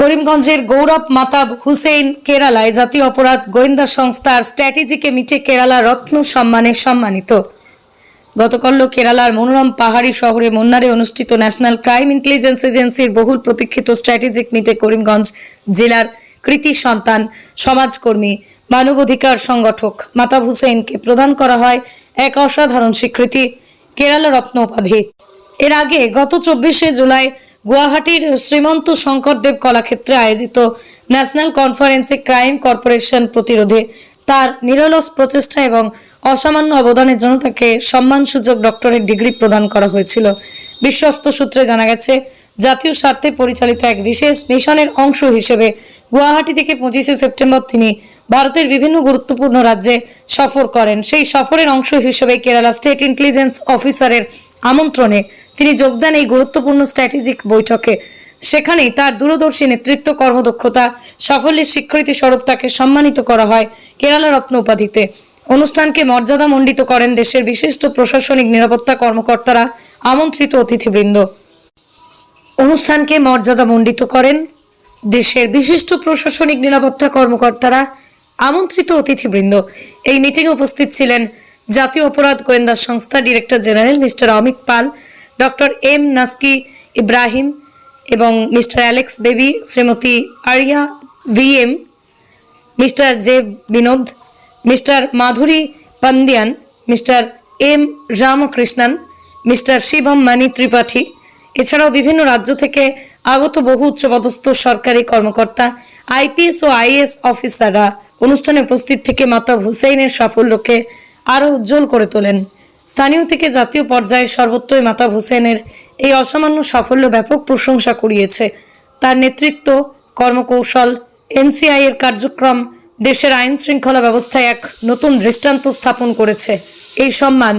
করিমগঞ্জের গৌরব মাতাব হুসেইন কেরালায় জাতীয় অপরাধ গোয়েন্দা সংস্থার স্ট্র্যাটেজিকে মিটে কেরালা রত্ন সম্মানে সম্মানিত। গতকাল কেরালার মনোরম পাহাড়ি শহরে মুন্নারে অনুষ্ঠিত ন্যাশনাল ক্রাইম ইন্টেলিজেন্স এজেন্সির বহুল প্রতীক্ষিত স্ট্র্যাটেজিক মিটে করিমগঞ্জ জেলার কৃতি সন্তান, সমাজকর্মী, মানবাধিকার সংগঠক মাতাব হুসেইনকে প্রদান করা হয় এক অসাধারণ স্বীকৃতি, কেরালা রত্ন উপাধি। এর আগে গত চব্বিশে জুলাই গুয়াহাটির শ্রীমন্ত শঙ্করদেব কলাক্ষেত্রে আয়োজিত ন্যাশনাল কনফারেন্সে ক্রাইম কর্পোরেশন প্রতিরোধে তার নিরলস প্রচেষ্টা এবং অসামান্য অবদানের জন্য তাকে সম্মানসূচক ডক্টরেট ডিগ্রি প্রদান করা হয়েছিল। বিশ্বস্ত সূত্রে জানা গেছে, জাতীয় স্বার্থে পরিচালিত এক বিশেষ মিশনের অংশ হিসেবে গুয়াহাটি থেকে পঁচিশে সেপ্টেম্বর তিনি ভারতের বিভিন্ন গুরুত্বপূর্ণ রাজ্যে সফর করেন। সেই সফরের অংশ হিসেবে কেরালা স্টেট ইন্টেলিজেন্স অফিসারের আমন্ত্রণে তিনি যোগদান এই গুরুত্বপূর্ণ স্ট্র্যাটেজিক বৈঠকে। সেখানেই তার দূরদর্শী নেতৃত্ব কর্মদক্ষতা, সাফল্যের স্বীকৃতি স্বরূপ তাকে সম্মানিত করা হয় কেরালা রত্ন উপাধিতে। অনুষ্ঠানকে মর্যাদা মণ্ডিত করেন দেশের বিশিষ্ট প্রশাসনিক নিরাপত্তা কর্মকর্তারা, আমন্ত্রিত অতিথিবৃন্দ। অনুষ্ঠানকে মর্যাদা মণ্ডিত করেন দেশের বিশিষ্ট প্রশাসনিক নিরাপত্তা কর্মকর্তারা, আমন্ত্রিত অতিথিবৃন্দ। এই মিটিংয়ে উপস্থিত ছিলেন জাতীয় অপরাধ গোয়েন্দা সংস্থা director general mister Amit Pal doctor M Naski Ibrahim এবং mister Alex Devi, Shrimati Ariya V M mister J Vinod, mister Madhuri Pandian mister M Ramakrishnan, mister Shivam Mani Tripathi. এছাড়াও বিভিন্ন রাজ্য থেকে আগত বহু উচ্চপদস্থ সরকারি কর্মকর্তা, আইপিএস ও আইএস অফিসাররা অনুষ্ঠানে উপস্থিত থেকে মাতা হুসেইনের সাফল্যকে আরও উজ্জ্বল করে তোলেন। স্থানীয় থেকে জাতীয় পর্যায়ে সর্বত্রই মাতাব হুসেনের এই অসামান্য সাফল্য ব্যাপক প্রশংসা কুড়িয়েছে। তার নেতৃত্ব, কর্মকৌশল, এনসিআই এর কার্যক্রম, দেশের আইন শৃঙ্খলা ব্যবস্থায় এক নতুন দৃষ্টান্ত স্থাপন করেছে। এই সম্মান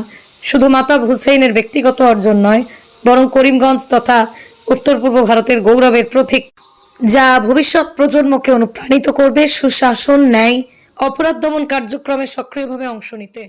শুধু মাতাব হুসেইনের ব্যক্তিগত অর্জন নয়, বরং করিমগঞ্জ তথা উত্তর পূর্ব ভারতের গৌরবের প্রতীক, যা ভবিষ্যৎ প্রজন্মকে অনুপ্রাণিত করবে, সুশাসন, ন্যায়, অপরাধ দমন কার্যক্রমে সক্রিয়ভাবে অংশ নিতে।